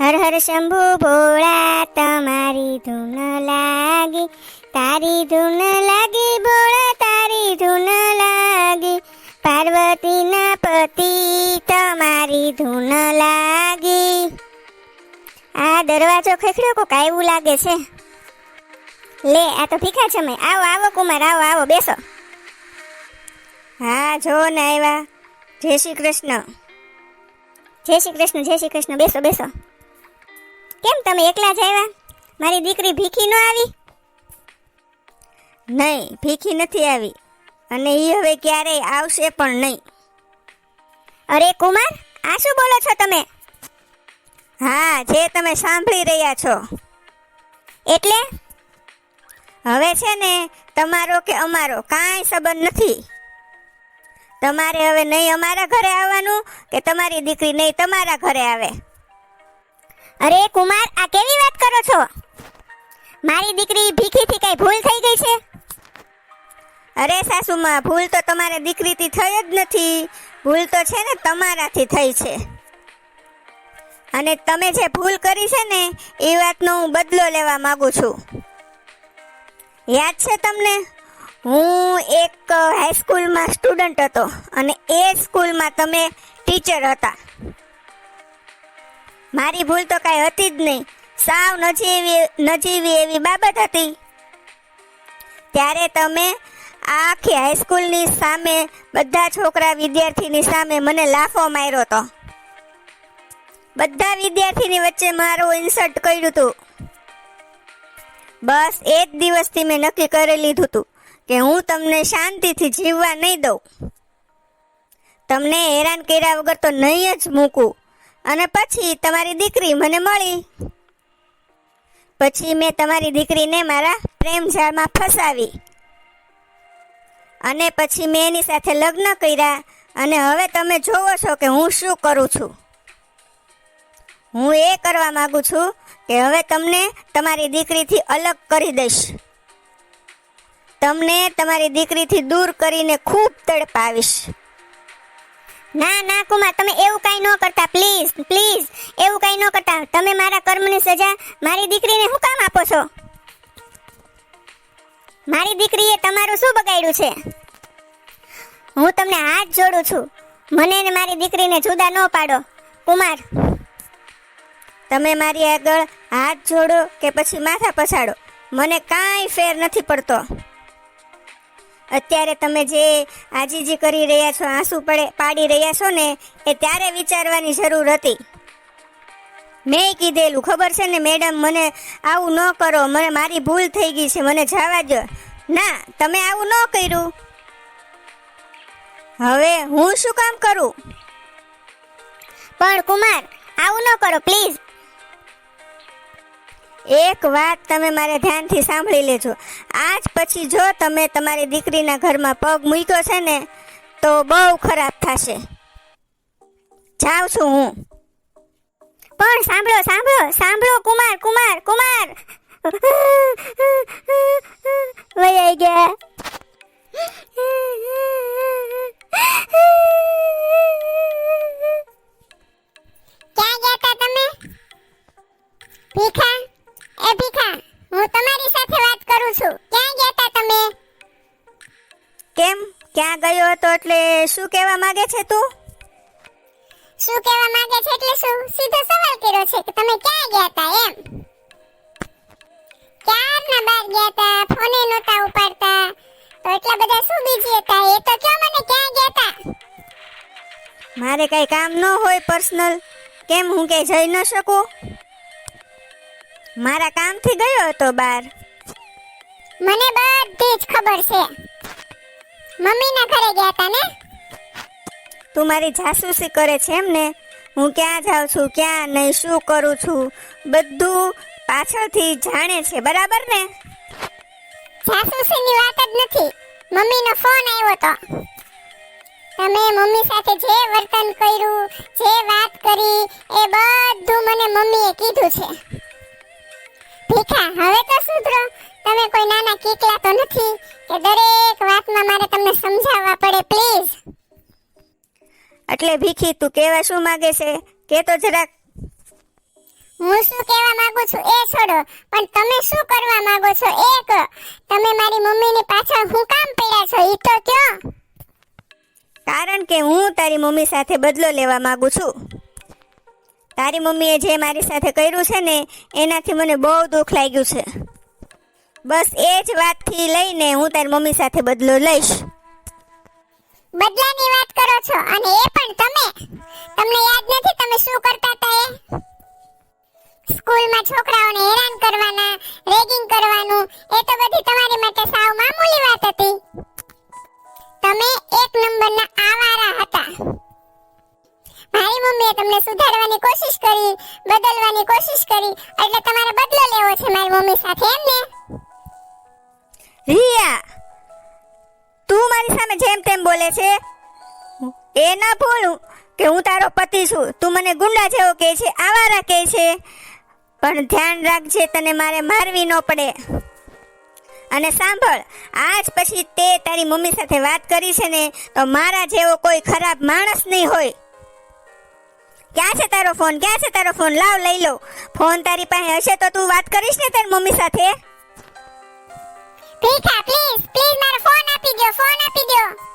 હર હર શંભુ ભોળા, તમારી ધૂન લાગી, તારી ધૂન લાગી, ભોળા, તારી ધૂન લાગી. પાર્વતીના પતિ, તમારી ધૂન લાગી. આ દરવાજો ખખડ્યો કોક એવું લાગે છે. લે, આ તો ભીખા છે મેં આવો આવો કુમાર, આવો આવો, બેસો. હા, જો ને આવ્યા જય શ્રી કૃષ્ણ. જય શ્રી કૃષ્ણ, જય શ્રી કૃષ્ણ. બેસો બેસો. કેમ તમે એકલા જ આવ્યા? મારી દીકરી ભીખી ન આવી? નહીં ભીખી નથી આવી. અને એ હવે ક્યારેય આવશે પણ નહીં. અરે કુમાર આ શું બોલો છો તમે? હા જે તમે સાંભળી રહ્યા છો. એટલે? હવે છે ને તમારો કે અમારો કાંઈ સંબંધ નથી. તમારે હવે નહીં અમારા ઘરે આવવાનું કે તમારી દીકરી નહીં તમારા ઘરે આવે? અરે કુમાર, આ કેવી વાત કરો છો? મારી દીકરી ભીખીથી કઈ ભૂલ થઈ ગઈ છે? અરે સાસુમાં, ભૂલ તો તમારે દીકરીથી થઈ જ નથી. ભૂલ તો છે ને તમારાથી થઈ છે. અને તમે જે ભૂલ કરી છે ને, એ વાતનો હું બદલો લેવા માંગુ છું. યાદ છે તમને? હું એક હાઈસ્કૂલમાં સ્ટુડન્ટ હતો અને એ સ્કૂલમાં તમે ટીચર હતા. મારી ભૂલ તો કાંઈ હતી જ નહીં. સાવ નજીવી નજીવી એવી બાબત હતી. ત્યારે તમે આખી હાઈસ્કૂલની સામે, બધા છોકરા વિદ્યાર્થીની સામે મને લાફો માર્યો હતો બધા વિદ્યાર્થીની વચ્ચે મારું ઇન્સર્ટ કર્યું હતું બસ એ જ દિવસથી મેં નક્કી કરી લીધું હતું કે હું તમને શાંતિથી જીવવા નહીં દઉં. તમને હેરાન કર્યા વગર તો નહીં જ મૂકું. અને પછી તમારી દીકરી મને મળી. પછી મેં તમારી દીકરીને મારા પ્રેમ જાળમાં ફસાવી. અને પછી મેં એની સાથે લગ્ન કર્યા. અને હવે તમે જોવો છો કે હું શું કરું છું. હું એ કરવા માંગુ છું કે હવે તમને તમારી દીકરીથી અલગ કરી દઈશ. તમને તમારી દીકરીથી દૂર કરીને ખૂબ તડપાવીશ. ના ના, કુમાર, તમે એવું કાંઈ ન કરતા, પ્લીઝ પ્લીઝ, એવું કાંઈ ન કરતા. તમે મારા કર્મની સજા મારી દીકરીને શું કામ આપો છો? મારી દીકરીએ તમારું શું બગાડ્યું છે? હું તમને હાથ જોડું છું. મને ને મારી દીકરીને જુદા ન પાડો. કુમાર, તમે મારી આગળ હાથ જોડો કે પછી માથા પછાડો? મને કાંઈ ફેર નથી પડતો. અત્યારે તમે જે આજીજી કરી રહ્યા છો, આંસુ પડે, પાડી રહ્યા છો ને, એ ત્યારે વિચારવાની જરૂર હતી. મેં કીધેલું, ખબર છે ને, મેડમ, મને આવું ન કરો, મને મારી ભૂલ થઈ ગઈ છે, મને જવા દો ના, તમે આવું ન કર્યું. હવે હું શું કામ કરું? પણ કુમાર, આવું ન કરો, પ્લીઝ. એક વાત તમે મારે ધ્યાનથી સાંભળી લેજો. આજ પછી જો તમે તમારી દીકરીના ઘરમાં પગ મૂક્યો છે ને, તો બહુ ખરાબ થશે. જાઉં છું હું. પણ સાંભળો સાંભળો સાંભળો, કુમાર કુમાર કુમાર. વૈયા ગયા. ક્યાં ગયા તમે? ભીખા? શું કહેવા માંગે છે તું? શું કહેવા માંગે છે એટલે શું? સીધો સવાલ કર્યો છે કે તમે ક્યાં ગયા હતા એમ? ક્યારના બહાર ગયા હતા ફોને નહોતા ઉપાડતા. તો એટલા બધા શું બીજી હતા? એ તો કયો મને ક્યાં ગયા હતા મારે કઈ કામ ન હોય પર્સનલ કેમ હું કે જઈ ન શકું? મારા કામથી ગયો હતો બહાર મને બધી જ ખબર છે. મમ્મીના ઘરે ગયા તા ને? તું મારી જાસૂસી કરે છે એમ ને? હું ક્યાં જાઉં છું, ક્યાં નહીં, શું કરું છું? બધું પાછળથી જાણે છે, બરાબર ને? જાસૂસીની વાત જ નથી. મમ્મીનો ફોન આવ્યો તો. તમે મમ્મી સાથે જે વર્તન કર્યું, જે વાત કરી, એ બધું મને મમ્મીએ કીધું છે. ભીખા, હવે તો સુધરો. તમે કોઈ નાના કીકલા તો નથી કે દરેક વાતમાં મારે તમને સમજાવવા પડે, પ્લીઝ. એટલે ભીખી તું કેવા શું માંગે છે? કે તો જરાક. હું શું કહેવા માંગુ છું એ છોડો પણ તમે શું કરવા માંગો છો એ કહો. તમે મારી મમ્મીની પાછળ હું કામ પડ્યા છો ઈ તો કયો. કારણ કે હું તારી મમ્મી સાથે બદલો લેવા માંગુ છું. તારી મમ્મીએ જે મારી સાથે કર્યું છે ને એનાથી મને બહુ દુઃખ લાગ્યું છે. બસ એ જ વાતથી લઈને હું તારી મમ્મી સાથે બદલો લઈશ. બદલાની વાત કરો છો અને એ પણ તમે, તમને યાદ નથી તમે શું કરતા હતા સ્કૂલમાં છોકરાઓને હેરાન કરવાના, રેગિંગ કરવાનું, એ તો બધી તમારી માટે સાવ મામૂલી વાત હતી. તમે એક નંબરના આવારા હતા. મારી મમ્મીએ તમને સુધારવાની કોશિશ કરી, બદલવાની કોશિશ કરી, એટલે તમારે બદલો લેવો છે મારી મમ્મી સાથે, એમ ને? રિયા, તું મારી સામે જેમ તેમ બોલે છે એ ના ભૂલું કે હું તારો પતિ છું. તું મને ગુંડા જેવો કહે છે, આવારા કહે છે. પણ ધ્યાન રાખજે, તને મારે મારવી ન પડે. અને સાંભળ, આજ પછી તે તારી મમ્મી સાથે વાત કરી છે ને, તો મારા જેવો કોઈ ખરાબ માણસ નહીં હોય. ક્યાં છે તારો ફોન? ક્યાં છે તારો ફોન? લાવ, લઈ લો. ફોન તારી પાસે હશે તો તું વાત કરીશ ને તારી મમ્મી સાથે? ભીખા પ્લીઝ પ્લીઝ મારો ફોન આપી દો ફોન આપી દો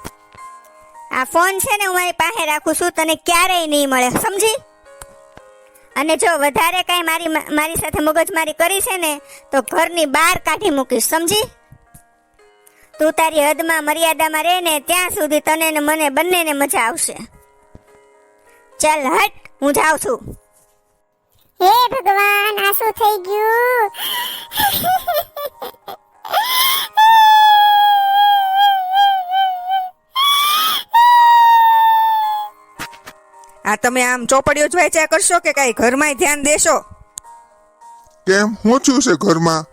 આ ફોન છે ને હું મારી પાસે રાખું છું, તને ક્યારેય નહીં મળે, સમજી? અને જો વધારે કાંઈ મારી મારી સાથે મગજમારી કરી છે ને, તો ઘરની બહાર કાઢી મૂકીશ, સમજી? તું તારી હદમાં મર્યાદામાં રહે ને, ત્યાં સુધી તને ને મને બંનેને મજા આવશે. ચાલ, હટ, હું જાઉં છું. હે ભગવાન, આ શું થઈ ગયું? તમે આમ ચોપડીઓ જ વાંચ્યા કરશો કે કાંઈ ઘરમાંય ધ્યાન દેશો? કેમ? હું છું છે ઘરમાં?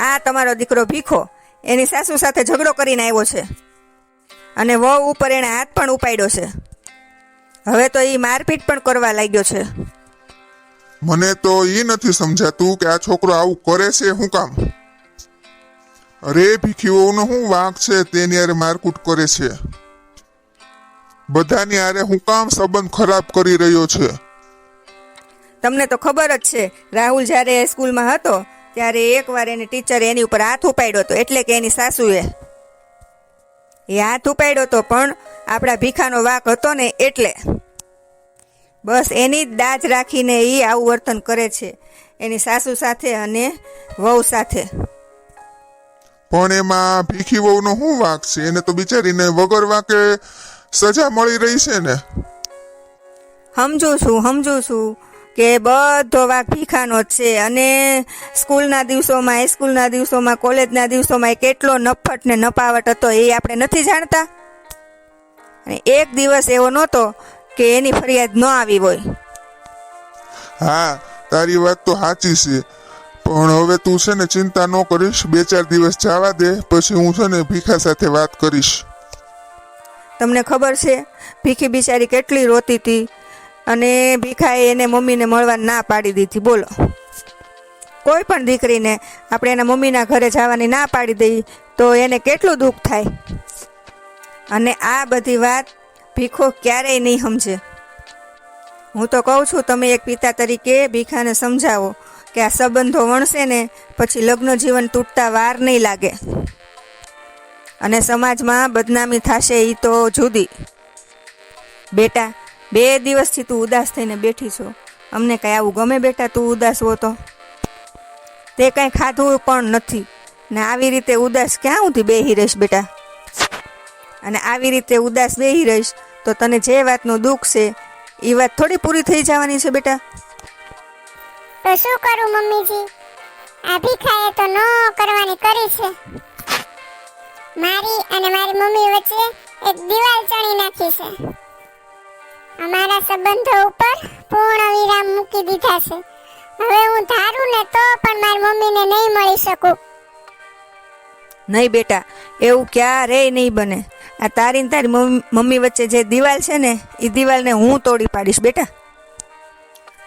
આ તમારો દીકરો ભીખો. એની સાસુ સાથે ઝઘડો કરીને આવ્યો છે. અને વહુ ઉપર એણે હાથ પણ ઉપાડ્યો છે. હવે તો એ મારપીટ પણ કરવા લાગ્યો છે. મને તો એ નથી સમજાતું કે આ છોકરો આવું કરે છે હું કામ? અરે ભીખીઓનો શું વાંક છે તેની અરે મારકૂટ કરે છે. બધાની આરે હું કામ સંબંધ ખરાબ કરી રહ્યો છે. તમને તો ખબર જ છે રાહુલ જ્યારે સ્કૂલમાં હતો ત્યારે એકવાર એની ટીચરે એની ઉપર હાથ ઉપાડ્યો હતો એટલે કે એની સાસુએ. એ હાથ ઉપાડ્યો હતો પણ આપણા ભીખાનો વાક હતો ને એટલે. બસ એની જ દાજ રાખીને એ આવું વર્તન કરે છે એની સાસુ સાથે અને વહુ સાથે. પણ એમાં ભીખી વહુનો શું વાંક છે? એને તો બિચારીને વગર વાંકે સજા મળી રહી છે ને? સમજુ છું સમજુ છું કે બધો વાક ભીખાનો જ છે અને સ્કૂલના દિવસોમાં હાઈસ્કૂલના દિવસોમાં કોલેજના દિવસોમાં કેટલો નફટ ને નપાવટ હતો એ આપણે નથી જાણતા? અને એક દિવસ એવો નહોતો કે એની ફરિયાદ ન આવી હોય. હા તારી વાત તો સાચી છે. પણ હવે તું છે ને ચિંતા ન કરીશ. બે ચાર દિવસ જવા દે પછી હું છે ને ભીખા સાથે વાત કરીશ. તમને ખબર છે, ભીખી બિચારી કેટલી રોતી હતી અને ભીખાએ એને મમ્મીને મળવા ના પાડી દીધી. બોલો. કોઈ પણ દીકરીને આપણે એના મમ્મીના ઘરે જવાની ના પાડી દઈએ તો એને કેટલું દુઃખ થાય? અને આ બધી વાત ભીખો ક્યારેય નહીં સમજે. હું તો કહું છું, તમે એક પિતા તરીકે ભીખાને સમજાવો કે આ સંબંધો વણશે ને, પછી લગ્ન જીવન તૂટતા વાર નહીં લાગે. અને સમાજમાં બદનામી થશે એ તો જુદી. બેટા, બે દિવસથી તું ઉદાસ થઈને બેઠી છો. અમને કાંઈ આવું ગમે બેટા, તું ઉદાસ હો તો. તે કાંઈ ખાધું પણ નથી. ને આવી રીતે ઉદાસ ક્યાં સુધી બેહી રહીશ બેટા? અને આવી રીતે ઉદાસ બેહી રહીશ તો તને જે વાતનું દુઃખ છે એ વાત થોડી પૂરી થઈ જવાની છે બેટા. તો શું કરું મમ્મીજી? આ ભીખાએ તો ન કરવાની કરી છે. મારી અને મારી મમ્મી વચ્ચે એક દિવાલ ચણી નાખી છે. અમારા સંબંધો ઉપર પૂર્ણ વિરામ મૂકી દીધા છે. હવે હું ધારું ને તો પણ મારી મમ્મીને નહીં મળી શકું. નહીં બેટા, એવું ક્યારેય નહીં બને. આ તારી ને તારી મમ્મી વચ્ચે જે દિવાલ છે ને, એ દિવાલને હું તોડી પાડીશ બેટા.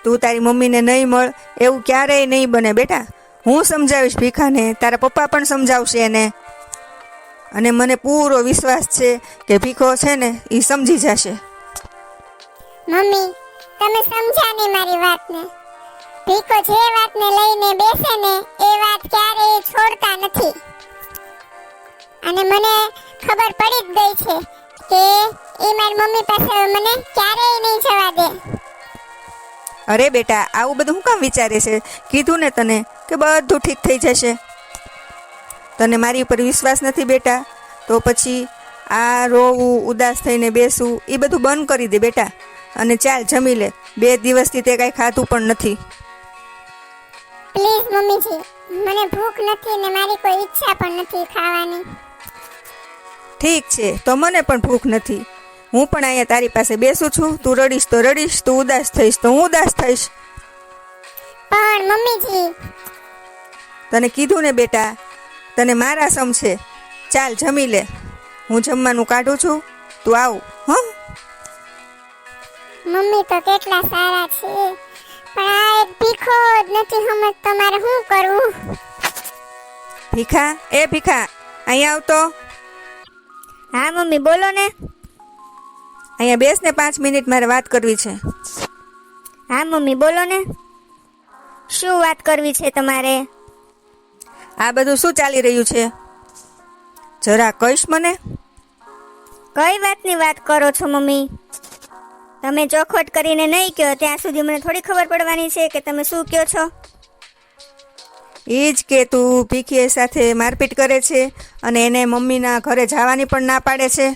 તું તારી મમ્મીને નહીં મળ, એવું ક્યારેય નહીં બને બેટા. હું સમજાવીશ ભીખાને, તારા પપ્પા પણ સમજાવશે એને. અને મને પૂરો વિશ્વાસ છે કે ભીખો છે ને એ સમજી જશે. મમ્મી તમે સમજ્યા નહીં મારી વાતને. ભીખો જે વાતને લઈને બેસે ને એ વાત ક્યારેય છોડતા નથી. અને મને ખબર પડી જ ગઈ છે કે એ મારી મમ્મી પાસે મને ક્યારેય નહીં જવા દે. અરે બેટા આવું બધું હું કામ વિચારે છે? કીધું ને તને કે બધું ઠીક થઈ જશે. તને મારી ઉપર વિશ્વાસ નથી બેટા? તો પછી આ રોવું ઉદાસ થઈને બેસવું એ બધું બંધ કરી દે બેટા. અને ચાલ જમી લે. બે દિવસથી તે કાંઈ ખાધું પણ નથી. પ્લીઝ મમ્મીજી મને ભૂખ નથી ને મારી કોઈ ઈચ્છા પણ નથી ખાવાની. ઠીક છે તો મને પણ ભૂખ નથી. હું પણ અહીંયા તારી પાસે બેસું છું. તું રડીશ તો રડીશ તું ઉદાસ થઈશ તો હું ઉદાસ થઈશ. પણ મમ્મીજી. તને કીધું ને બેટા તને મારા સમ છે. ચાલ જમી લે. હું જમવાનું કાઢું છું. તું આવ હં. મમ્મી તો કેટલા સારા છે. પણ આ એક ભીખો જ નથી સમજતો તમારે શું કરવું? ભીખા? એ ભીખા અહીંયા આવતો. હા મમ્મી બોલો ને. અહીંયા બેસ ને પાંચ મિનિટ મારે વાત કરવી છે. હા મમ્મી બોલો ને. શું વાત કરવી છે તમારે? આ બધું શું ચાલી રહ્યું છે? જરા કહીશ મને? કઈ વાતની વાત કરો છો મમ્મી? તમે ચોખવટ કરીને નહીં કહો ત્યાં સુધી મને થોડી ખબર પડવાની છે કે તમે શું કહો છો. એ જ કે તું ભીખી સાથે મારપીટ કરે છે અને એને મમ્મીના ઘરે જવાની પણ ના પાડે છે.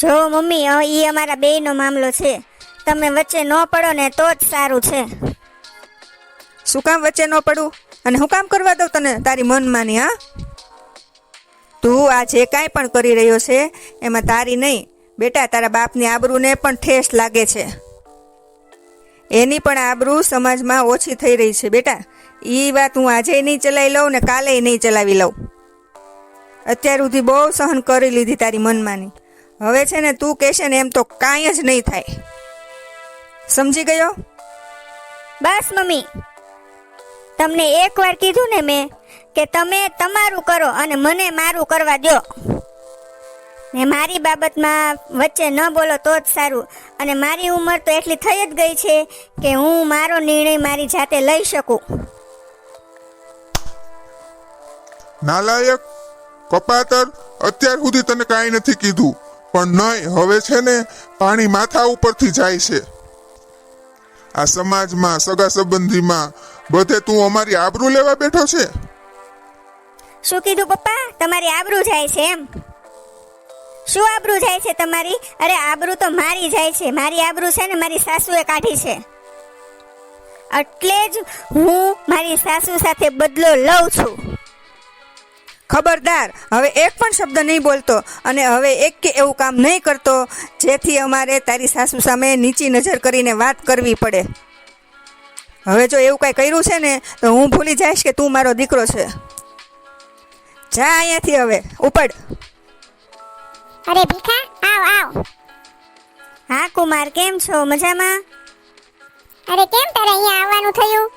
જો મમ્મી એ અમારા બેયનો મામલો છે. તમે વચ્ચે ન પડો ને તો જ સારું છે. શું કામ વચ્ચે ન પડું? અને હું કામ કરવા દઉં તને? તારી મનમાની, હા? તું આ જે કાંઈ પણ કરી રહ્યો છે, એમાં તારી નહીં. બેટા, તારા બાપની આબરૂને પણ ઠેસ લાગે છે. એની પણ આબરૂ સમાજમાં ઓછી થઈ રહી છે, બેટા. એ વાત હું આજે નહીં ચલાવી લઉં ને કાલે નહીં ચલાવી લઉં. અત્યાર સુધી બહુ સહન કરી લીધી તારી મનમાની. હવે છે ને તું કહેશે ને એમ તો કાંઈ જ નહીં થાય. સમજી ગયો? બસ મમ્મી. તમને એકવાર કીધું ને મેં કે તમે તમારું કરો અને મને મારું કરવા દો ને મારી બાબતમાં વચ્ચે ન બોલો તો જ સારું. અને મારી ઉંમર તો એટલી થઈ જ ગઈ છે કે હું મારો નિર્ણય મારી જાતે લઈ શકું. નાલાયક, કપાતર, અત્યાર સુધી તને કાંઈ નથી કીધું, પણ નહીં હવે છે ને પાણી માથા ઉપરથી જાય છે. આ સમાજમાં, સગા સંબંધીમાં બધે તું અમારી આબરૂ લેવા બેઠો છે? શું કીધું પપ્પા? તમારી આબરૂ જાય છે એમ. શું આબરૂ જાય છે તમારી? અરે આબરૂ તો મારી જાય છે. મારી આબરૂ છે ને મારી સાસુએ કાઢી છે. એટલે જ હું મારી સાસુ સાથે બદલો લઉં છું. ખબરદાર હવે એક પણ શબ્દ નહીં બોલતો અને હવે એક કે એવું કામ નહીં કરતો જેથી અમારે તારી સાસુ સામે નીચી નજર કરીને વાત કરવી પડે. હવે જો એવું કાંઈ કર્યું છે ને તો હું ભૂલી જઈશ કે તું મારો દીકરો છે. જા અહીંયાથી હવે ઉપડ. અરે ભીખા આવ આવ. હા કુમાર કેમ છો? મજામાં? અરે કેમ તારે અહીંયા આવવાનું થયું?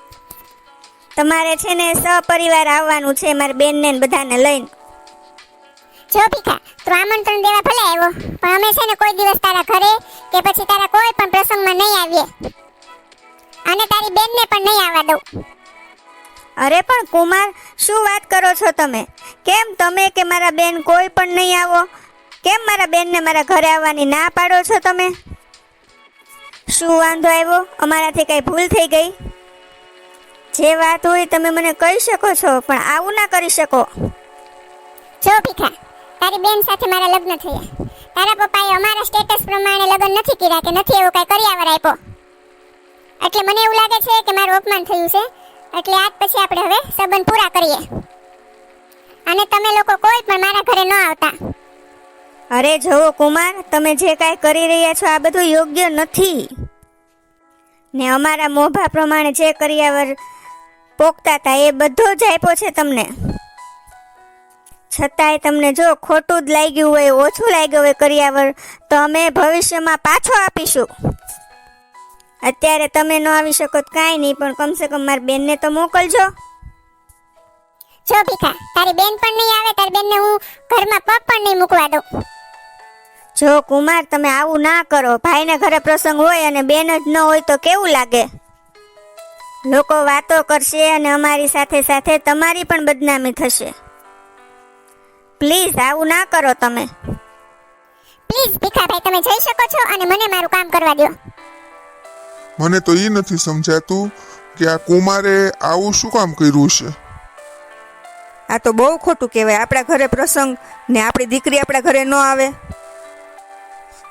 તમારે છે ને સપરિવાર આવવાનું છે મારી બેનને બધાને લઈને. જો ભીખા તું આમંત્રણ દેવા ભલે આવ્યો પણ અમે છે ને કોઈ દિવસ તારા ઘરે કે પછી તારા કોઈ પણ પ્રસંગમાં નહીં આવીએ. અને તારી બેનને પણ નહીં આવવા દઉં. અરે પણ કુમાર શું વાત કરો છો તમે? કેમ તમે કે મારા બેન કોઈ પણ નહીં આવો? કેમ મારા બેનને મારા ઘરે આવવાની ના પાડો છો તમે? શું વાંધો આવ્યો? અમારાથી કંઈ ભૂલ થઈ ગઈ? જે વાત હોય તમે મને કહી શકો છો પણ આવું ના કરી શકો. જો ભીખા તારી બેન સાથે મારા લગ્ન થયા. તારા પપ્પાએ અમારા સ્ટેટસ પ્રમાણે લગ્ન નથી કર્યા કે નથી એવું કઈ કર્યાવર આપ્યો એટલે મને એવું લાગે છે કે મારું અપમાન થયું છે. એટલે આજ પછી આપણે હવે સંબંધ પૂરા કરીએ. અને તમે લોકો કોઈ પણ મારા ઘરે ન આવતા. અરે જુઓ કુમાર, તમે જે કાંઈ કરી રહ્યા છો આ બધું યોગ્ય નથી. ને અમારા મોભા પ્રમાણે જે કરિયાવર પોખતા હતા એ બધો જ આપ્યો છે તમને. છતાંય તમને જો ખોટું જ લાગ્યું હોય, ઓછું લાગ્યું હોય કરિયાવર, તો અમે ભવિષ્યમાં પાછો આપીશું. અત્યારે તમે ન આવી શકો તો કાંઈ નહીં પણ કમસે કમ મારી બેનને તો મોકલજો. જો ભીખા તારી બેન પણ નહીં આવે તારી બેનને હું ઘરમાં પગ પણ નહીં મૂકવા દઉં. જો કુમાર તમે આવું ના કરો. ભાઈને ઘરે પ્રસંગ હોય અને બેન જ ન હોય તો કેવું લાગે? લોકો વાતો કરશે અને અમારી સાથે સાથે તમારી પણ બદનામી થશે. પ્લીઝ આવું ના કરો તમે. પ્લીઝ ભીખાભાઈ તમે જઈ શકો છો અને મને મારું કામ કરવા દો મને તો એ નથી સમજાતું કે આ કુમારે આવું શું કામ કર્યું છે? આ તો બહુ ખોટું કહેવાય. આપણા ઘરે પ્રસંગ ને આપણી દીકરી આપણા ઘરે ન આવે.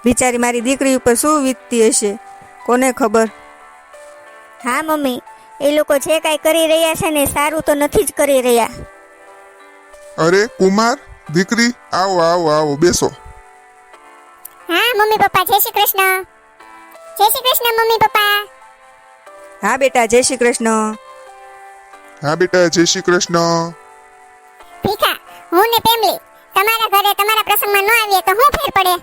બિચારી મારી દીકરી ઉપર શું વીતતી હશે? કોને ખબર? હા મમ્મી. એ લોકો જે કાંઈ કરી રહ્યા છે ને સારું તો નથી જ કરી રહ્યા. અરે કુમાર દીકરી આવો આવો આવો બેસો. હા મમ્મી પપ્પા જય શ્રી કૃષ્ણ. જય શ્રી કૃષ્ણ મમ્મી પપ્પા. હા બેટા જય શ્રી કૃષ્ણ. હા બેટા જય શ્રી કૃષ્ણ. ભીખા હું ને પેમલી તમારા ઘરે તમારા પ્રસંગમાં ન આવીએ તો શું ફેર પડે?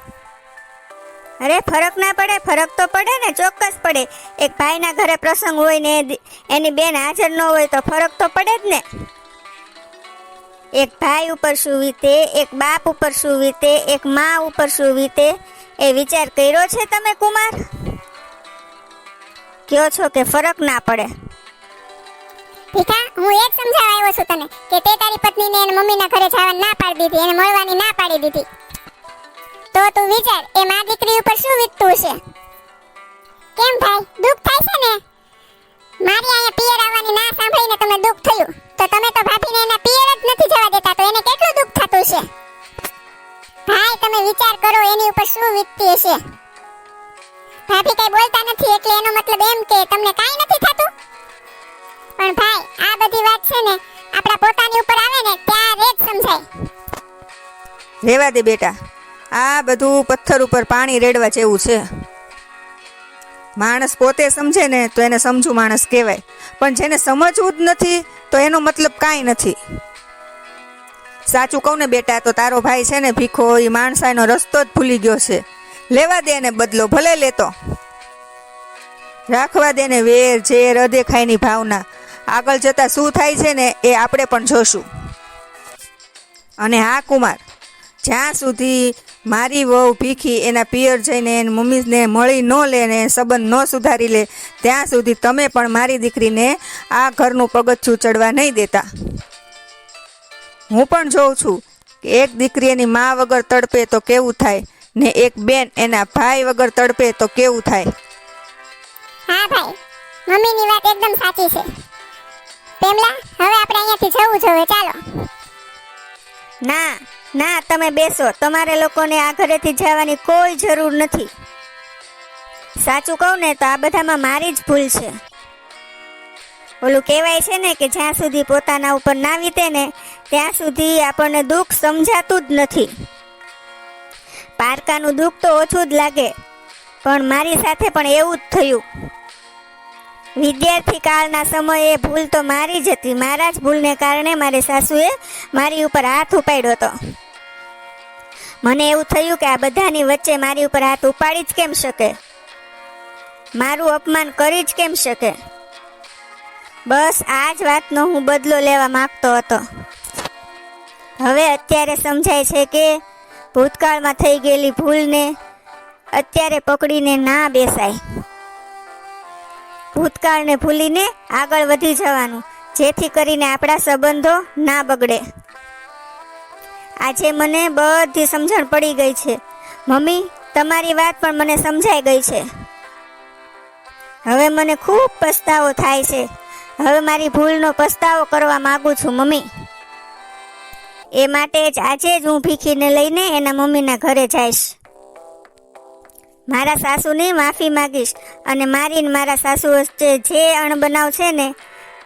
અરે ફરક ના પડે ફરક તો પડે ને ચોક્કસ પડે. એક ભાઈના ઘરે પ્રસંગ હોય ને એની બેન હાજર ન હોય તો ફરક તો પડે જ ને. એક ભાઈ ઉપર શું વીતે એક બાપ ઉપર શું વીતે એક મા ઉપર શું વીતે એ વિચાર કર્યો છે તમે, કુમાર? કયો છો કે ફરક ના પડે. ભીખા, હું એ જ આવ્યો છું તને કે તે તારી પત્નીને એને મમ્મીના ઘરે જવા ના પાડી દીધી, એને મળવાની ના પાડી દીધી. તો તું વિચાર, એ માં દીકરી ઉપર શું વીતતું છે કેમ ભાઈ, દુઃખ થાય છે ને? મારી અહીંયા પિયર આવવાની ના સાંભળીને તમે દુઃખ થયું. તો તમે તો ભાભીને એના પિયર જ નથી જવા દેતા, તો એને કેટલું દુઃખ થતું છે ભાઈ, તમે વિચાર કરો એની ઉપર શું વીતતી હશે. ભાભી કઈ બોલતા નથી, એટલે એનો મતલબ એમ કે તમને કાઈ નથી થતું. પણ ભાઈ, આ બધી વાત છે ને, આપણા પોતાની ઉપર આવે ને, ત્યારે જ સમજાય. રેવા દે બેટા. આ બધું પથ્થર ઉપર પાણી રેડવા જેવું છે. માણસ પોતે સમજે ને, તો એને સમજુ માણસ કહેવાય. પણ જેને સમજવું જ નથી, તો એનો મતલબ કાંઈ નથી. સાચું કહું ને બેટા, તો તારો ભાઈ છે ને ભીખો, એ માણસાઈનો રસ્તો જ ભૂલી ગયો છે. લેવા દે ને બદલો, ભલે લેતો. રાખવા દે ને વેર, ઝેર અદેખાઈની ભાવના. આગળ જતાં શું થાય છે ને, એ આપણે પણ જોશું. અને હા, કુમાર, જ્યાં સુધી મારી વહુ ભીખી, એના પિયર જઈને, એની મમ્મીને મળી ન લે ને, સંબંધ ન સુધારી લે, ત્યાં સુધી તમે પણ મારી દીકરીને આ ઘરનું પગથિયું ચડવા નહીં દેતા. હું પણ જોઉં છું કે એક દીકરી એની મા વગર તડપે તો કેવું થાય? ને એક બેન એના ભાઈ વગર તડપે તો કેવું થાય? હા ભાઈ મમ્મીની વાત એકદમ સાચી છે. પેમલા હવે આપણે અહીંયાથી જવું જોઈએ ચાલો. ના ના તમે બેસો. તમારે લોકોને આ ઘરેથી જવાની કોઈ જરૂર નથી. સાચું કહું ને તો આ બધામાં મારી જ ભૂલ છે. ઓલું કહેવાય છે ને કે જ્યાં સુધી પોતાના ઉપર ના વીતે ને ત્યાં સુધી આપણને દુઃખ સમજાતું જ નથી. પારકાનું દુઃખ તો ઓછું જ લાગે, પણ મારી સાથે પણ એવું જ થયું. વિદ્યાર્થી કાળના સમયે ભૂલ તો મારી જ હતી. મારા જ ભૂલને કારણે મારી સાસુએ મારી ઉપર હાથ ઉપાડ્યો હતો. મને એવું થયું કે આ બધાની વચ્ચે મારી ઉપર હાથ ઉપાડી જ કેમ શકે? મારું અપમાન કરી જ કેમ શકે? બસ આ જ વાતનો હું બદલો લેવા માગતો હતો. હવે અત્યારે સમજાય છે કે ભૂતકાળમાં થઈ ગયેલી ભૂલને અત્યારે પકડીને ના બેસાય. ભૂતકાળને ભૂલીને આગળ વધી જવાનું, જેથી કરીને આપણા સંબંધો ના બગડે. આજે મને બધી સમજણ પડી ગઈ છે. મમ્મી, તમારી વાત પણ મને સમજાઈ ગઈ છે. હવે મને ખૂબ પસ્તાવો થાય છે. હવે મારી ભૂલનો પસ્તાવો કરવા માગું છું, મમ્મી. એ માટે જ આજે જ હું ભીખીને લઈને એના મમ્મીના ઘરે જઈશ. મારા સાસુની માફી માગીશ અને મારી મારા સાસુ વચ્ચે જે અણબનાવ છે ને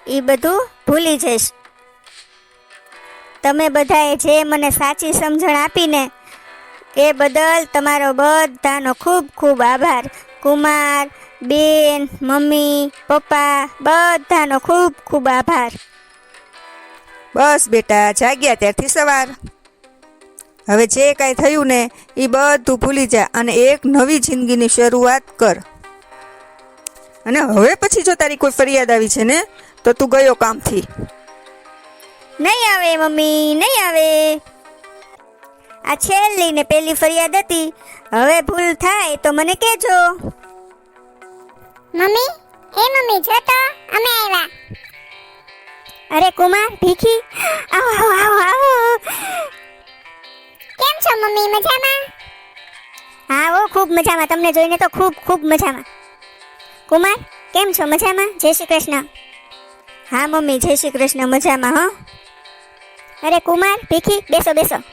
એ બધું ભૂલી જઈશ. તમે બધાએ જે મને સાચી સમજણ આપીને, એ બદલ તમારો બધાનો ખૂબ ખૂબ આભાર. કુમાર, બેન, મમ્મી, પપ્પા, બધાનો ખૂબ ખૂબ આભાર. બસ બેટા જાગ્યા ત્યારથી સવાર. હવે જે કાંઈ થયું ને એ બધું ભૂલી જા અને એક નવી જિંદગીની શરૂઆત કર. અને હવે પછી જો તારી કોઈ ફરિયાદ આવી છે ને તો તું ગયો કામથી. નહીં આવે મમ્મી નહીં આવે. આ છેલ્લી ને પેલી ફરિયાદ હતી. હવે ભૂલ થાય તો મને કહેજો. મમ્મી એ મમ્મી જો તો અમે આવ્યા. અરે કુમાર, ભીખી. આવો આવો આવો આવો. કેમ છો મમ્મી, મજામાં? હા હો ખૂબ મજામાં. તમને જોઈને તો ખૂબ ખૂબ મજામાં. કુમાર, કેમ છો? મજામાં? જય શ્રી કૃષ્ણ. હા, મમ્મી, જય શ્રી કૃષ્ણ. મજામાં, હો. અરે કુમાર, ભીખી, બેસો બેસો.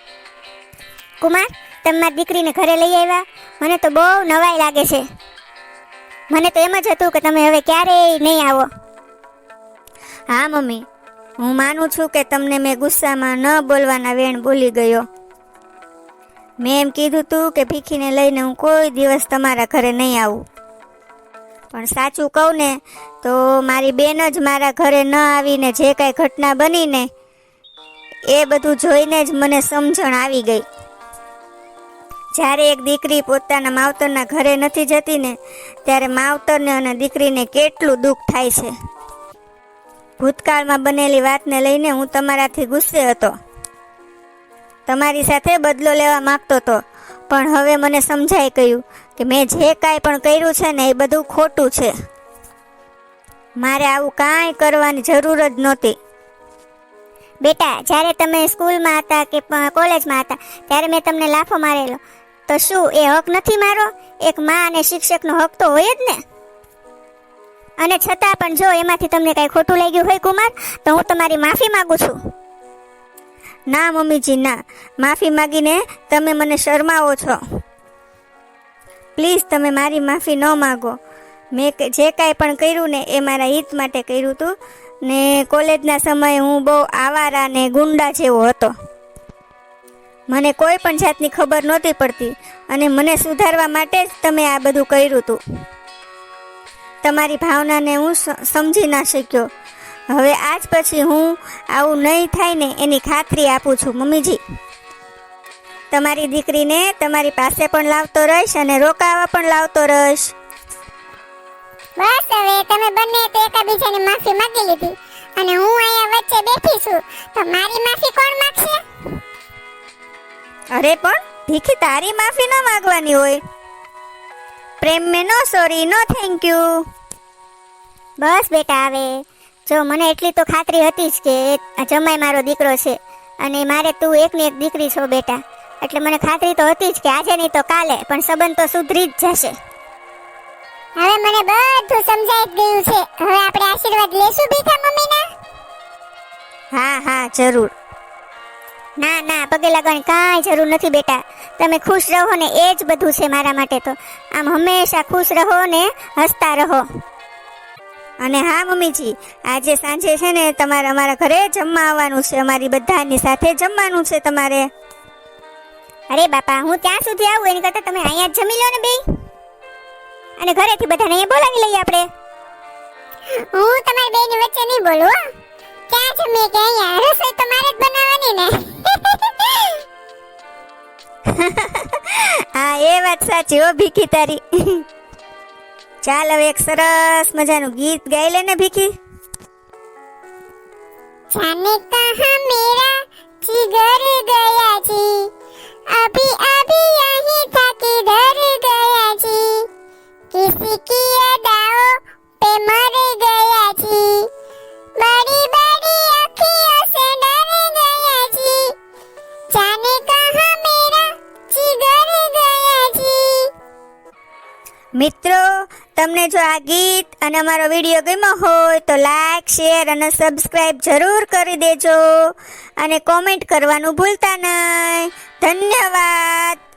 કુમાર, તમારી દીકરીને ઘરે લઈ આવ્યા. મને તો બહુ નવાઈ લાગે છે. મને તો એમ જ હતું કે તમે હવે ક્યારેય નહીં આવો. હા, મમ્મી. હું માનું છું કે તમને મેં ગુસ્સામાં ન બોલવાના વેણ બોલી ગયો. મેં એમ કીધું તું કે ભીખીને લઈને હું કોઈ દિવસ તમારા ઘરે નહીં આવું. પણ સાચું કહું ને, તો મારી બેન જ મારા ઘરે ન આવીને જે કાંઈ ઘટના બનીને, એ બધું જોઈને જ મને સમજણ આવી ગઈ. જ્યારે એક દીકરી પોતાના માવતરના ઘરે નથી જતી ને, ત્યારે માવતરને અને દીકરીને કેટલું દુઃખ થાય છે. ભૂતકાળમાં બનેલી વાતને લઈને હું તમારાથી ગુસ્સે હતો. તમારી સાથે બદલો લેવા માગતો હતો, પણ હવે મને સમજાઈ ગયું કે મેં જે કાંઈ પણ કર્યું છે ને એ બધું ખોટું છે. મારે આવું કાંઈ કરવાની જરૂર જ નહોતી. બેટા, જ્યારે તમે સ્કૂલમાં હતા કે કોલેજમાં હતા, ત્યારે મેં તમને લાફો મારેલો. તો શું એ હક નથી મારો? એક મા અને શિક્ષકનો હક તો હોય જ ને? અને છતાં પણ જો એમાંથી તમને કાંઈ ખોટું લાગ્યું હોય કુમાર, તો હું તમારી માફી માગું છું. ના, મમ્મીજી, ના. માફી માગીને તમે મને શરમાવો છો. પ્લીઝ તમે મારી માફી ન માગો. મેં જે કાંઈ પણ કર્યું ને એ મારા હિત માટે કર્યું હતું ને કોલેજના સમયે હું બહુ આવારા ને ગુંડા જેવો હતો. મને કોઈ પણ જાતની ખબર નહોતી પડતી અને મને સુધારવા માટે જ તમે આ બધું કર્યું હતું તમારી ભાવનાને હું સમજી ના શક્યો. હવે આજ પછી હું આવું નહીં થાય ને એની ખાતરી આપું છું મમ્મીજી. તમારી દીકરીને તમારી પાસે પણ લાવતો રહીશ અને રોકાવા પણ લાવતો રહીશ. બસ હવે તમે બંને તો એકાબીજાની માફી માંગી લીધી અને હું અહીંયા વચ્ચે બેઠી છું. તો મારી માફી કોણ માંગશે? અરે પણ ભીખી તારી માફી ન માગવાની હોય. પ્રેમ મેં no sorry no thank you બસ બેટા આવે જો મને એટલી તો ખાતરી હતી જ કે જમાઈ મારો દીકરો છે અને મારે તું એકની એક દીકરી છો બેટા. એટલે મને ખાતરી તો હતી જ કે આજે નહીં તો કાલે પણ સંબંધ તો સુધરી જ જશે. હવે મને બધું સમજાઈ જ ગયું છે. હવે આપણે આશીર્વાદ લેશું બેટા મમ્મીના? હા હા જરૂર. ના ના, પગે લાગવાની કાંઈ જરૂર નથી બેટા. તમે ખુશ રહો ને એ જ બધું છે મારા માટે તો. આમ હંમેશા ખુશ રહો ને હસતા રહો. અને હા, મમ્મીજી, આજે સાંજે છે ને તમારે અમારા ઘરે જમવા આવવાનું છે. અમારી બધાની સાથે જમવાનું છે તમારે. અરે બાપા, હું ત્યાં સુધી આવું? એની કરતાં તમે અહીંયા જમી લો ને બે અને ઘરેથી બધાને અહીંયા બોલાવી લઈએ આપણે. હું તમારી બેની વચ્ચે નહીં બોલું ક્યાં જમીએ કે અહીંયા રસોઈ તો મારે જ બનાવવાની ને હા એ વાત સાચી હો ભીખી તારી ચાલ હવે એક સરસ મજાનું ગીત ગાઈ લે ને ભીખી जाने कहा मेरा जिगर गया जी अभी अभी यहीं था किधर गया जी किसी की अदाओं पे मर गया जी बड़ी મિત્રો, તમને જો આ ગીત અને અમારો વીડિયો ગમ્યો હોય તો લાઈક શેર અને સબસ્ક્રાઈબ જરૂર કરી દેજો અને કોમેન્ટ કરવાનું ભૂલતા નહીં. ધન્યવાદ.